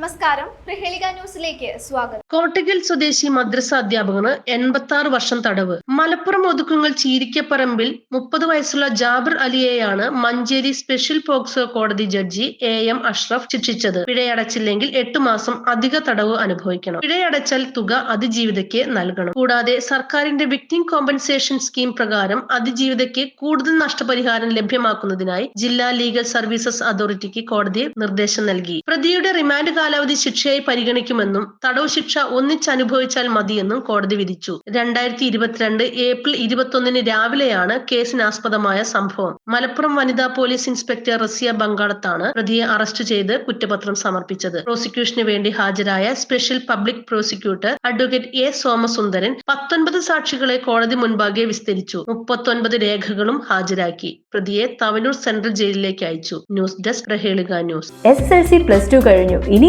നമസ്കാരം. പ്രഹേളിക ന്യൂസിലേക്ക് സ്വാഗതം. കോട്ടയ്ക്കൽ സ്വദേശി മദ്രസ അധ്യാപകന് എൺപത്തി ആറ് വർഷം തടവ്. മലപ്പുറം ഒതുക്കുങ്ങൾ ചീരിക്കപ്പറമ്പിൽ മുപ്പത് വയസ്സുള്ള ജാബിർ അലിയെയാണ് മഞ്ചേരി സ്പെഷ്യൽ പോക്സോ കോടതി ജഡ്ജി എ എം അഷ്റഫ് ശിക്ഷിച്ചത്. പിഴയടച്ചില്ലെങ്കിൽ എട്ട് മാസം അധിക തടവ് അനുഭവിക്കണം. പിഴയടച്ചാൽ തുക അതിജീവിതയ്ക്ക് നൽകണം. കൂടാതെ സർക്കാരിന്റെ വിക്ടിം കോമ്പൻസേഷൻ സ്കീം പ്രകാരം അതിജീവിതയ്ക്ക് കൂടുതൽ നഷ്ടപരിഹാരം ലഭ്യമാക്കുന്നതിനായി ജില്ലാ ലീഗൽ സർവീസസ് അതോറിറ്റിക്ക് കോടതി നിർദ്ദേശം നൽകി. പ്രതിയുടെ റിമാൻഡ് കാലാവധി ശിക്ഷയായി പരിഗണിക്കുമെന്നും തടവ് ശിക്ഷ ഒന്നിച്ചനുഭവിച്ചാൽ മതിയെന്നും കോടതി വിധിച്ചു. രണ്ടായിരത്തി ഇരുപത്തിരണ്ട് ഏപ്രിൽ ഇരുപത്തൊന്നിന് രാവിലെയാണ് കേസിനാസ്പദമായ സംഭവം. മലപ്പുറം വനിതാ പോലീസ് ഇൻസ്പെക്ടർ റസിയ ബംഗാളത്താണ് പ്രതിയെ അറസ്റ്റ് ചെയ്ത് കുറ്റപത്രം സമർപ്പിച്ചത്. പ്രോസിക്യൂഷന് വേണ്ടി ഹാജരായ special public prosecutor advocate A Somasundaran പത്തൊൻപത് സാക്ഷികളെ കോടതി മുൻപാകെ വിസ്തരിച്ചു. മുപ്പത്തൊൻപത് രേഖകളും ഹാജരാക്കി. പ്രതിയെ തവനൂർ സെൻട്രൽ ജയിലിലേക്ക് അയച്ചു. News desk Prahelika news. S L C plus two കഴിഞ്ഞു. ഇനി